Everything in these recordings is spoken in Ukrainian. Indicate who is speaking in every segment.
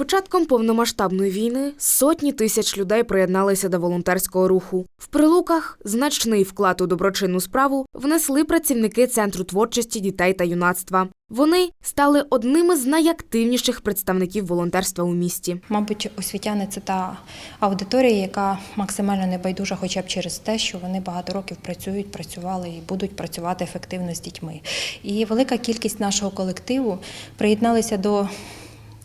Speaker 1: початком повномасштабної війни сотні тисяч людей приєдналися до волонтерського руху. В прилуках значний вклад у доброчинну справу внесли працівники центру творчості дітей та юнацтва. Вони стали одними з найактивніших представників волонтерства у місті.
Speaker 2: Мабуть, освітяни це та аудиторія, яка максимально небайдужа, хоча б через те, що вони багато років працюють, працювали і будуть працювати ефективно з дітьми. І велика кількість нашого колективу приєдналися до.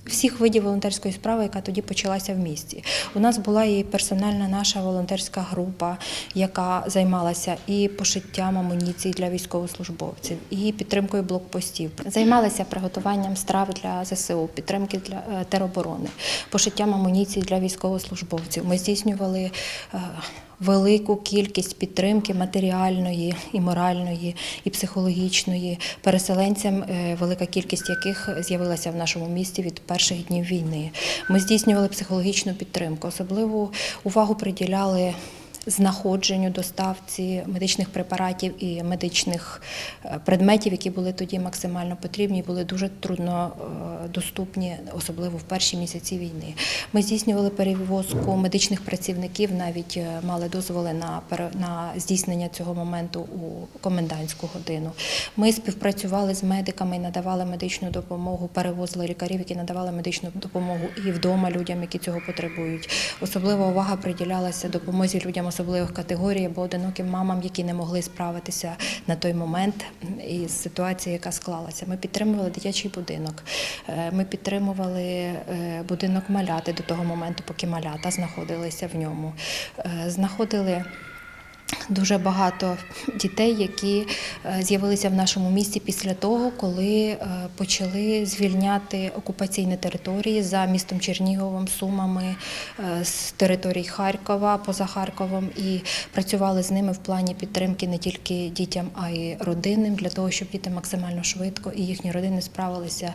Speaker 2: Всіх видів волонтерської справи, яка тоді почалася в місті. У нас була і персональна наша волонтерська група, яка займалася і пошиттям амуніції для військовослужбовців, і підтримкою блокпостів. Займалися приготуванням страв для ЗСУ, підтримки для е, тероборони, пошиттям амуніції для військовослужбовців. Ми здійснювали е, велику кількість підтримки матеріальної і моральної, і психологічної переселенцям, е, велика кількість яких з'явилася в нашому місті від перших днів війни. Ми здійснювали психологічну підтримку. Особливу увагу приділяли. Знаходженню, доставці медичних препаратів і медичних е, предметів, які були тоді максимально потрібні, були дуже трудно е, доступні, особливо в перші місяці війни. Ми здійснювали перевозку медичних працівників, навіть е, мали дозволи на на здійснення цього моменту у комендантську годину. Ми співпрацювали з медиками і надавали медичну допомогу, перевозили лікарів, які надавали медичну допомогу і вдома людям, які цього потребують. Особлива увага приділялася допомозі людям особливих категорій або одиноким мамам, які не могли справитися на той момент із ситуацією, яка склалася. Ми підтримували дитячий будинок. Е, Ми підтримували е, будинок маляти до того моменту, поки малята знаходилися в ньому. Е, Знаходили Дуже багато дітей, які е, з'явилися в нашому місті після того, коли е, почали звільняти окупаційні території за містом Черніговом, Сумами е, з територій Харкова, поза Харковом, і працювали з ними в плані підтримки не тільки дітям, а й родинам, для того, щоб діти максимально швидко і їхні родини справилися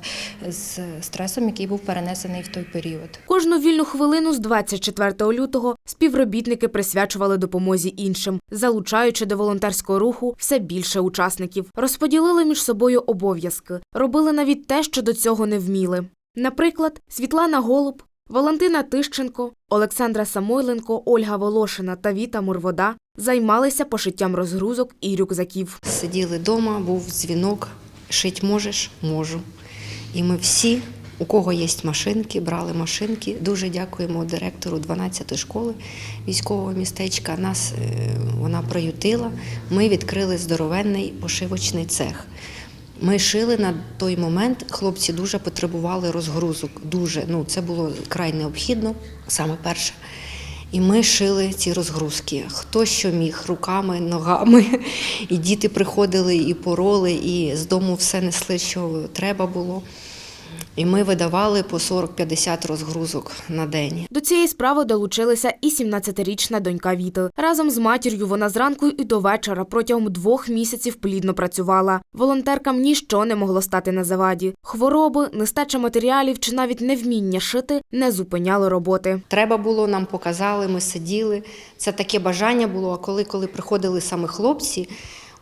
Speaker 2: з стресом, який був перенесений в той період.
Speaker 1: Кожну вільну хвилину з 24 лютого співробітники присвячували допомозі іншим, залучаючи до волонтерського руху все більше учасників. Розподілили між собою обов'язки, робили навіть те, що до цього не вміли. Наприклад, Світлана Голуб, Валентина Тищенко, Олександра Самойленко, Ольга Волошина та Віта Мурвода займалися пошиттям розгрузок і рюкзаків.
Speaker 3: Сиділи вдома, був дзвінок, шить можеш, можу. І ми всі, у кого є машинки, брали машинки. Дуже дякуємо директору 12-ї школи військового містечка. Нас е, вона приютила. Ми відкрили здоровенний пошивочний цех. Ми шили на той момент. Хлопці дуже потребували розгрузок. Дуже ну це було край необхідно, саме перше. І ми шили ці розгрузки. Хто що міг, руками, ногами. І діти приходили і пороли, і з дому все несли, що треба було. І ми видавали по 40-50 розгрузок на день.
Speaker 1: До цієї справи долучилася і 17-річна донька Віти. Разом з матір'ю вона зранку і до вечора протягом двох місяців плідно працювала. Волонтеркам ніщо не могло стати на заваді. Хвороби, нестача матеріалів чи навіть невміння шити не зупиняло роботи.
Speaker 3: Треба було, нам показали, ми сиділи. Це таке бажання було. А коли, коли приходили саме хлопці,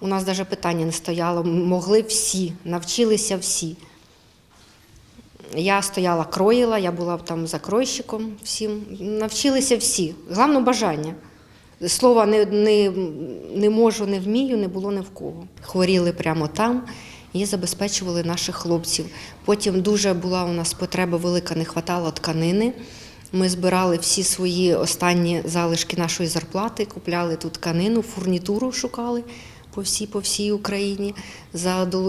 Speaker 3: у нас навіть питання не стояло. Могли всі, навчилися всі. Я стояла, кроїла, я була там закройщиком всім. Навчилися всі. Головне бажання. Слова не, не, не можу, не вмію, не було ні в кого. Хворіли прямо там і забезпечували наших хлопців. Потім дуже була у нас потреба велика, не вистачало тканини. Ми збирали всі свої останні залишки нашої зарплати, купляли тут тканину, фурнітуру шукали по всій, по всій Україні.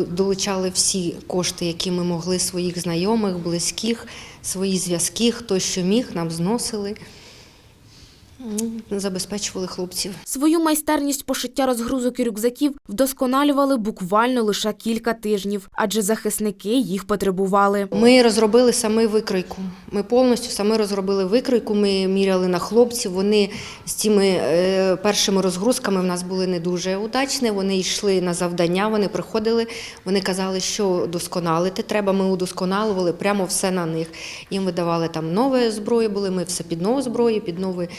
Speaker 3: Долучали всі кошти, які ми могли своїх знайомих, близьких, свої зв'язки, хто що міг, нам зносили. Забезпечували хлопців.
Speaker 1: Свою майстерність пошиття розгрузок і рюкзаків вдосконалювали буквально лише кілька тижнів, адже захисники їх потребували.
Speaker 3: Ми розробили саме викройку. Ми повністю саме розробили викройку. Ми міряли на хлопців. Вони з цими е, першими розгрузками в нас були не дуже удачні. Вони йшли на завдання, вони приходили. Вони казали, що досконалити треба. Ми удосконалювали прямо все на них. Їм видавали там нове зброї, були. Ми все під нову зброю, під нові ем,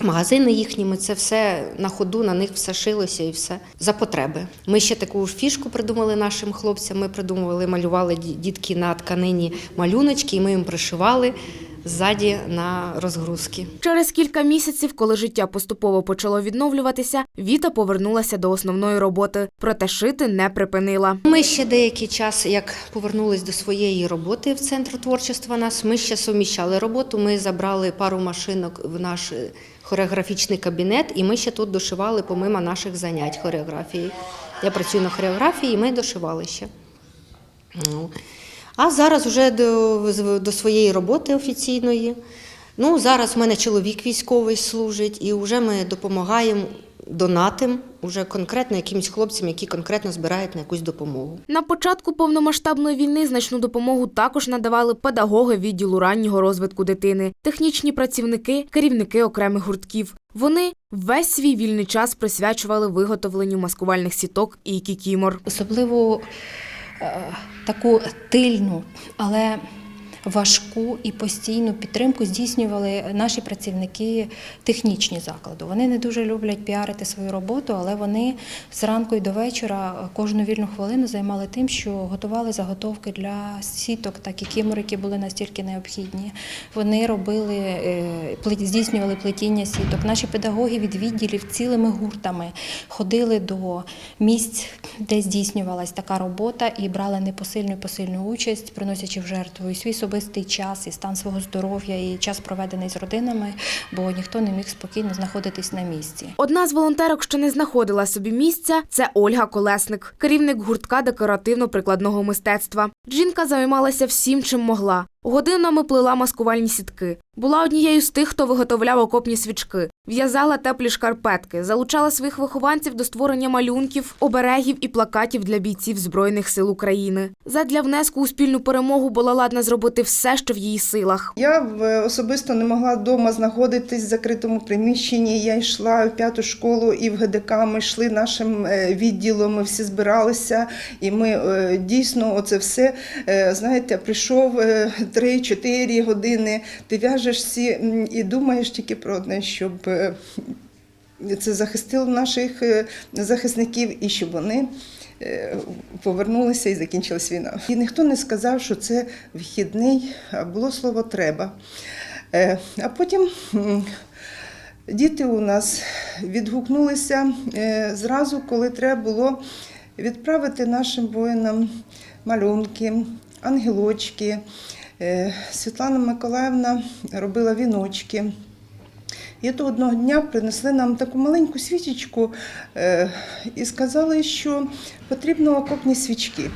Speaker 3: Магазини їхніми. це все на ходу, на них все шилося і все за потреби. Ми ще таку фішку придумали нашим хлопцям. Ми придумували, малювали дітки на тканині малюночки, і ми їм пришивали ззаді на розгрузки.
Speaker 1: Через кілька місяців, коли життя поступово почало відновлюватися, Віта повернулася до основної роботи, проте шити не припинила.
Speaker 3: Ми ще деякий час, як повернулись до своєї роботи в центр творчества нас, ми ще суміщали роботу. Ми забрали пару машинок в наш е, хореографічний кабінет, і ми ще тут дошивали помимо наших занять хореографії. Я працюю на хореографії, і ми дошивали ще. А зараз вже до, до своєї роботи офіційної. Ну, зараз в мене чоловік військовий служить, і вже ми допомагаємо донатим уже конкретно якимось хлопцям, які конкретно збирають на якусь допомогу.
Speaker 1: На початку повномасштабної війни значну допомогу також надавали педагоги відділу раннього розвитку дитини, технічні працівники, керівники окремих гуртків. Вони весь свій вільний час присвячували виготовленню маскувальних сіток і кікімор.
Speaker 2: особливо таку тильну, але важку і постійну підтримку здійснювали наші працівники технічні закладу. Вони не дуже люблять піарити свою роботу, але вони зранку і до вечора кожну вільну хвилину займали тим, що готували заготовки для сіток, так і кімор, які були настільки необхідні. Вони робили, е, здійснювали плетіння сіток. Наші педагоги від відділів цілими гуртами ходили до місць, де здійснювалась така робота, і брали непосильну і посильну участь, приносячи в жертву і свій особистий час, і стан свого здоров'я, і час проведений з родинами, бо ніхто не міг спокійно знаходитись на місці.
Speaker 1: Одна з волонтерок, що не знаходила собі місця, це Ольга Колесник, керівник гуртка декоративно-прикладного мистецтва. Жінка займалася всім, чим могла. Годинами плела маскувальні сітки. Була однією з тих, хто виготовляв окопні свічки, в'язала теплі шкарпетки, залучала своїх вихованців до створення малюнків, оберегів і плакатів для бійців Збройних сил України. Задля внеску у спільну перемогу була ладна зробити все, що в її силах.
Speaker 4: Я в- особисто не могла вдома знаходитись в закритому приміщенні. Я йшла в п'яту школу і в ГДК. Ми йшли нашим е, відділом, ми всі збиралися, і ми е, дійсно оце все, е, знаєте, прийшов е, 3-4 години, ти в'яжешся і думаєш тільки про одне, щоб е, це захистило наших е, захисників і щоб вони. е, Повернулися і закінчилась війна. І ніхто не сказав, що це вихідний, а було слово треба. А потім діти у нас відгукнулися зразу, коли треба було відправити нашим воїнам малюнки, ангелочки. Е, Світлана Миколаївна робила віночки. І то одного дня принесли нам таку маленьку свічечку е, і сказали, що потрібно окопні свічки.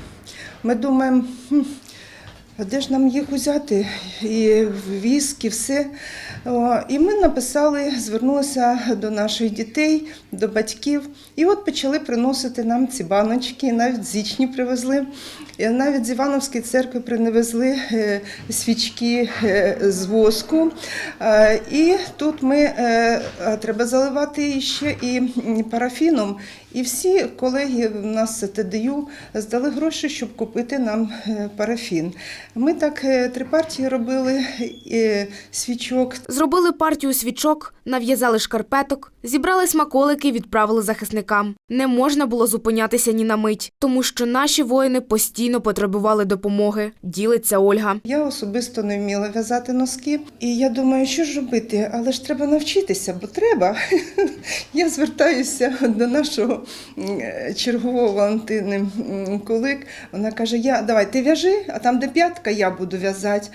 Speaker 4: Ми думаємо, «Хм, а де ж нам їх взяти? І віск, і все. І ми написали, звернулися до наших дітей, до батьків. І от почали приносити нам ці баночки, навіть Зічні привезли. І навіть з Івановської церкви приневезли е, свічки е, з воску. Е, І тут ми е, треба заливати ще і парафіном. І всі колеги в нас з ТДЮ здали гроші, щоб купити нам е, парафін. Ми так е, три партії робили свічок.
Speaker 1: Зробили партію свічок, нав'язали шкарпеток, зібрали смаколики, відправили захисникам. Не можна було зупинятися ні на мить, тому що наші воїни постійно потребували допомоги. Ділиться Ольга.
Speaker 4: Я особисто не вміла в'язати носки, і я думаю, що ж робити, але ж треба навчитися, бо треба. Я звертаюся до нашого чергового Валентини Кулик. Вона каже: Я давай ти в'яжи, а там, де п'ятка, я буду в'язати.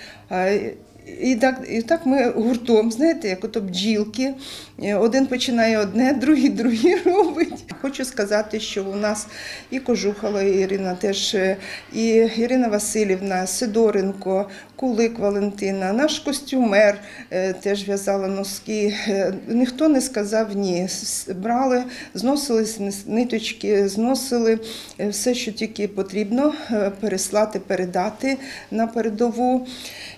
Speaker 4: І так, і так ми гуртом, знаєте, як ото бджілки. Е, Один починає одне, другий другий робить. Хочу сказати, що у нас і Кожухова Ірина, теж е, і Ірина Васильівна, Сидоренко, Кулик Валентина, наш костюмер е, теж в'язала носки. Ніхто не сказав ні. Брали, зносили ниточки, зносили все, що тільки потрібно, переслати, передати на передову.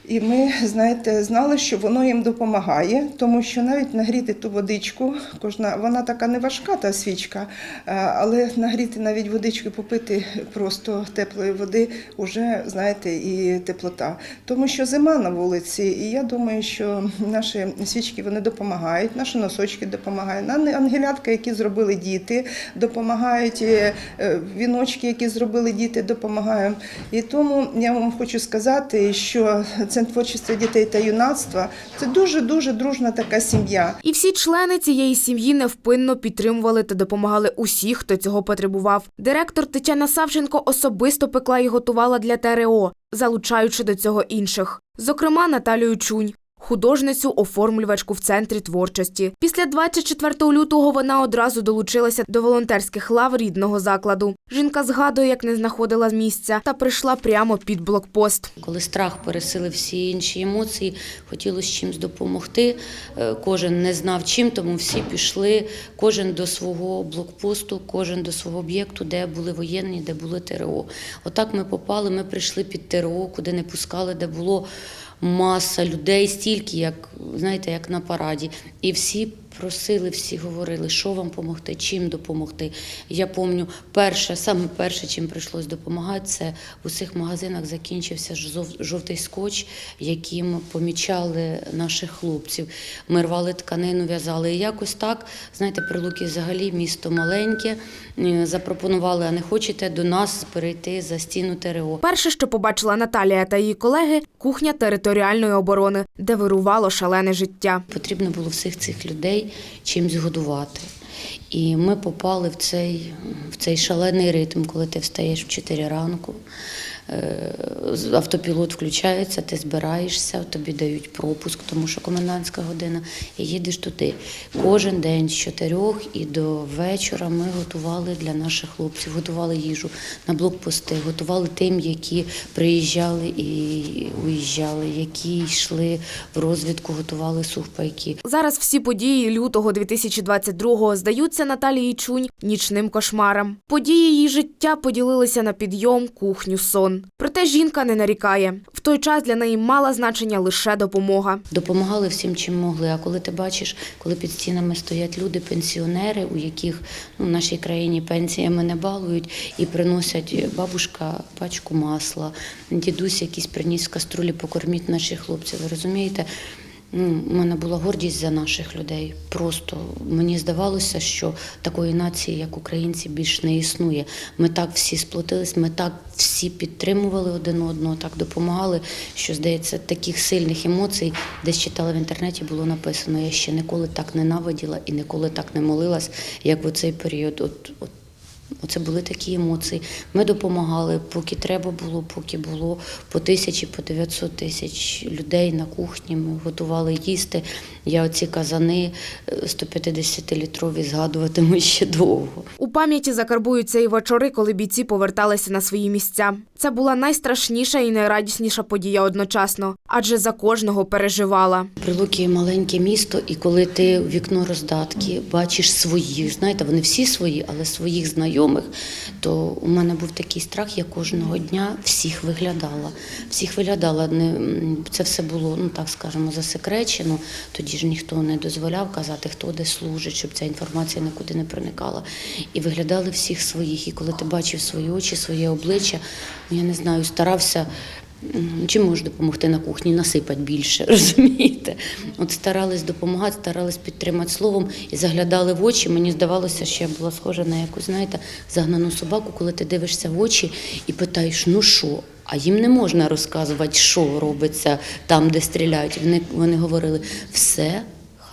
Speaker 4: І ми, знаєте, знали, що воно їм допомагає, тому що навіть нагріти ту водичку, кожна вона така не важка, та свічка, е, але нагріти навіть водичку, попити просто теплої води, вже знаєте, і теплота. Тому що зима на вулиці, і я думаю, що наші свічки вони допомагають, наші носочки допомагають, на- ангелятка, які зробили діти, допомагають, е, е, віночки, які зробили діти, допомагають. І тому я вам хочу сказати, що Центр творчості дітей та юнацтва це дуже дуже дружна така сім'я.
Speaker 1: І всі члени цієї сім'ї невпинно підтримували та допомагали усіх, хто цього потребував. Директор Тетяна Савченко особисто пекла і готувала для ТРО, залучаючи до цього інших. Зокрема, Наталію Чунь. Художницю, оформлювачку в центрі творчості. Після 24 лютого вона одразу долучилася до волонтерських лав рідного закладу. Жінка згадує, як не знаходила місця, та прийшла прямо під блокпост.
Speaker 5: Коли страх пересилив всі інші емоції, хотілося чимось допомогти. Е, Кожен не знав чим, тому всі пішли, кожен до свого блокпосту, кожен до свого об'єкту, де були воєнні, де були ТРО. Отак ми попали, ми прийшли під ТРО, куди не пускали, де було маса людей, стільки, як знаєте, як на параді. І всі просили, всі говорили, що вам допомогти, чим допомогти. Я пам'ятаю, перше, саме перше, чим прийшлось допомагати, це в усіх магазинах закінчився жовтий скотч, яким помічали наших хлопців. Ми рвали тканину, в'язали. І якось так, знаєте, Прилуки взагалі місто маленьке. е, Запропонували, а не хочете до нас перейти за стіну ТРО.
Speaker 1: Перше, що побачила Наталія та її колеги кухня територіальної оборони, де вирувало шалене життя.
Speaker 5: Потрібно було всіх цих людей чимось годувати. І ми попали в цей, в цей шалений ритм, коли ти встаєш в 4 ранку, е, автопілот включається, ти збираєшся, тобі дають пропуск, тому що комендантська година, і їдеш туди. Кожен день з 4 і до вечора ми готували для наших хлопців, готували їжу на блокпости, готували тим, які приїжджали і уїжджали, які йшли в розвідку, готували сухпайки.
Speaker 1: Зараз всі події лютого 2022-го здаються Наталії Чунь нічним кошмаром. Події її життя поділилися на підйом, кухню, сон. Проте жінка не нарікає. В той час для неї мала значення лише допомога.
Speaker 5: Допомагали всім, чим могли. А коли ти бачиш, коли під стінами стоять люди, пенсіонери, у яких ну, в нашій країні пенсіями не балують, і приносять бабушка пачку масла, дідусь якийсь приніс в каструлі, покорміть наших хлопців. Ви розумієте? Ну, у мене була гордість за наших людей. Просто мені здавалося, що такої нації, як українці, більш не існує. Ми так всі сплотились, ми так всі підтримували один одного, так допомагали. Що здається, таких сильних емоцій, десь читала в інтернеті, було написано: я ще ніколи так ненавиділа і ніколи так не молилась, як в цей період. От, от Оце були такі емоції. Ми допомагали, поки треба було, поки було по тисячі, по 900 тисяч людей на кухні. Ми готували їсти. Я оці казани е, 150-літрові згадуватиму ще довго.
Speaker 1: У пам'яті закарбуються і вечори, коли бійці поверталися на свої місця. Це була найстрашніша і найрадісніша подія одночасно, адже за кожного переживала.
Speaker 5: Прилуки маленьке місто, і коли ти в вікно роздатки бачиш своїх, знаєте, вони всі свої, але своїх знайомих, то у мене був такий страх, я кожного дня всіх виглядала. Всіх виглядала. Це все було, ну так скажемо, засекречено. Тоді ж ніхто не дозволяв казати, хто де служить, щоб ця інформація нікуди не проникала. І виглядали всіх своїх. І коли ти бачив свої очі, своє обличчя, я не знаю, старався. Чим можеш допомогти на кухні? Насипати більше, розумієте? От старались допомагати, старались підтримати словом і заглядали в очі. Мені здавалося, що я була схожа на якусь, знаєте, загнану собаку, коли ти дивишся в очі і питаєш, ну що? А їм не можна розказувати, що робиться там, де стріляють. Вони, вони говорили, все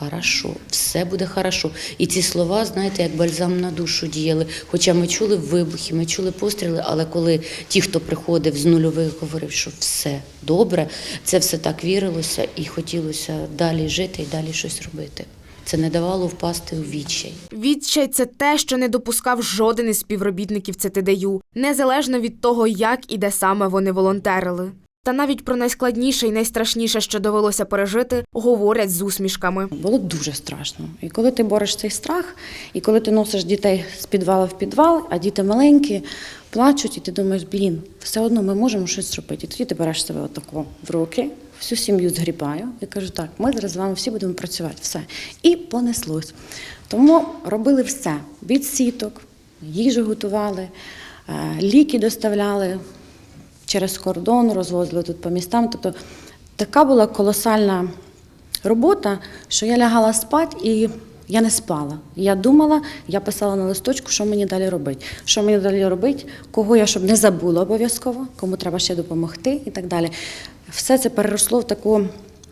Speaker 5: Хорошо, все буде хорошо. І ці слова, знаєте, як бальзам на душу діяли. Хоча ми чули вибухи, ми чули постріли, але коли ті, хто приходив з нульових, говорив, що все добре, це все так вірилося і хотілося далі жити і далі щось робити. Це не давало впасти у відчай.
Speaker 1: Відчай це те, що не допускав жоден із співробітників ЦТДЮ, незалежно від того, як і де саме вони волонтерили. Та навіть про найскладніше і найстрашніше, що довелося пережити, говорять з усмішками.
Speaker 6: Було дуже страшно. І коли ти бореш цей страх, і коли ти носиш дітей з підвалу в підвал, а діти маленькі, плачуть, і ти думаєш, блін, все одно ми можемо щось зробити. І тоді ти береш себе отако в руки, всю сім'ю згрібаю і кажу, так, ми зараз з вами всі будемо працювати, все. І понеслось. Тому робили все: від сіток, їжу готували, е, ліки доставляли через кордон, розвозили тут по містам. Тобто така була колосальна робота, що я лягала спати і я не спала. Я думала, я писала на листочку, що мені далі робити. Що мені далі робити, кого я щоб не забула обов'язково, кому треба ще допомогти і так далі. Все це переросло в таку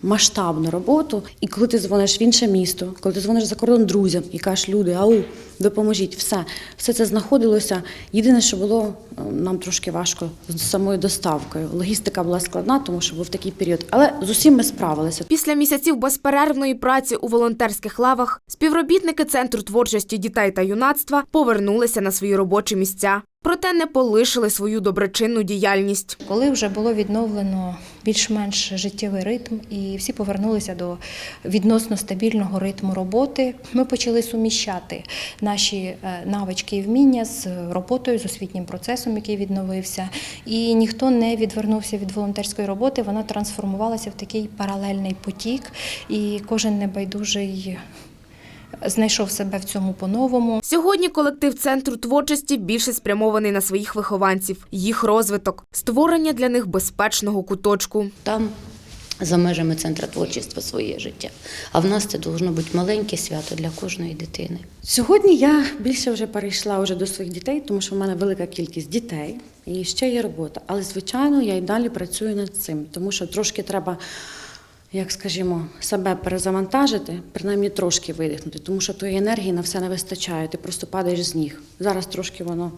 Speaker 6: масштабну роботу. І коли ти дзвониш в інше місто, коли ти дзвониш за кордон друзям і кажеш, люди, ау, допоможіть, все. Все це знаходилося. Єдине, що було е, нам трошки важко з самою доставкою. Логістика була складна, тому що був такий період. Але з усім ми справилися.
Speaker 1: Після місяців безперервної праці у волонтерських лавах співробітники Центру творчості дітей та юнацтва повернулися на свої робочі місця. Проте не полишили свою доброчинну діяльність.
Speaker 2: Коли вже було відновлено більш-менш життєвий ритм, і всі повернулися до відносно стабільного ритму роботи, ми почали суміщати наші е, навички і вміння з роботою, з освітнім процесом, який відновився. І ніхто не відвернувся від волонтерської роботи. Вона трансформувалася в такий паралельний потік, і кожен небайдужий знайшов себе в цьому по-новому.
Speaker 1: Сьогодні колектив центру творчості більше спрямований на своїх вихованців, їх розвиток, створення для них безпечного куточку.
Speaker 5: Там за межами центра творчества своє життя. А в нас це должно бути маленьке свято для кожної дитини.
Speaker 6: Сьогодні я більше вже перейшла вже до своїх дітей, тому що в мене велика кількість дітей і ще є робота. Але звичайно, я й далі працюю над цим, тому що трошки треба, як скажімо, себе перезавантажити, принаймні трошки видихнути, тому що тої енергії на все не вистачає. Ти просто падаєш з ніг. Зараз трошки воно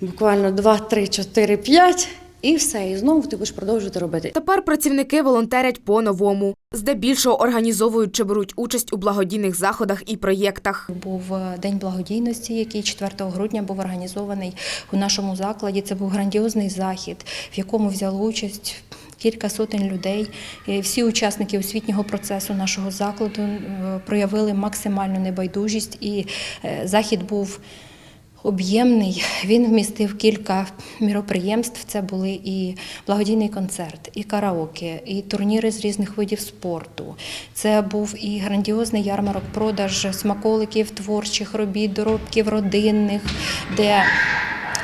Speaker 6: буквально 2, 3, 4, 5 і все. І знову ти будеш продовжувати робити.
Speaker 1: Тепер працівники волонтерять по-новому, здебільшого організовують чи беруть участь у благодійних заходах і проєктах.
Speaker 2: Був е, День благодійності, який 4 грудня був організований у нашому закладі. Це був грандіозний захід, в якому взяло участь. Кілька сотень людей, всі учасники освітнього процесу нашого закладу е, проявили максимальну небайдужість, і е, захід був об'ємний. Він вмістив кілька міроприємств. Це були і благодійний концерт, і караоке, і турніри з різних видів спорту. Це був і грандіозний ярмарок продаж смаколиків, творчих робіт, доробків родинних, де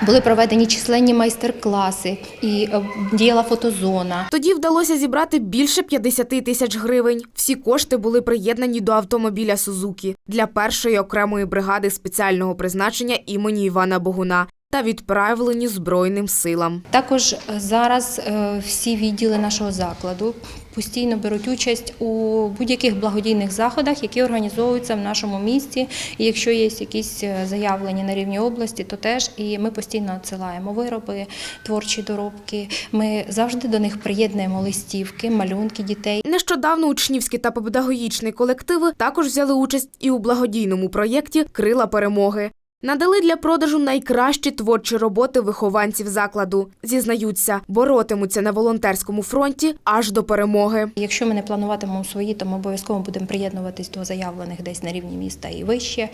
Speaker 2: були проведені численні майстер-класи і е, діяла фотозона.
Speaker 1: Тоді вдалося зібрати більше 50 тисяч гривень. Всі кошти були приєднані до автомобіля Сузукі для першої окремої бригади спеціального призначення імені Івана Богуна та відправлені Збройним силам.
Speaker 2: Також е, зараз е, всі відділи нашого закладу постійно беруть участь у будь-яких благодійних заходах, які організовуються в нашому місті. І якщо є якісь е, заявлення на рівні області, то теж і ми постійно надсилаємо вироби, творчі доробки. Ми завжди до них приєднуємо листівки, малюнки дітей.
Speaker 1: Нещодавно учнівські та педагогічні колективи також взяли участь і у благодійному проєкті Крила перемоги. Надали для продажу найкращі творчі роботи вихованців закладу. Зізнаються, боротимуться на волонтерському фронті аж до перемоги.
Speaker 2: Якщо ми не плануватимемо свої, то ми обов'язково будемо приєднуватись до заявлених десь на рівні міста і вище.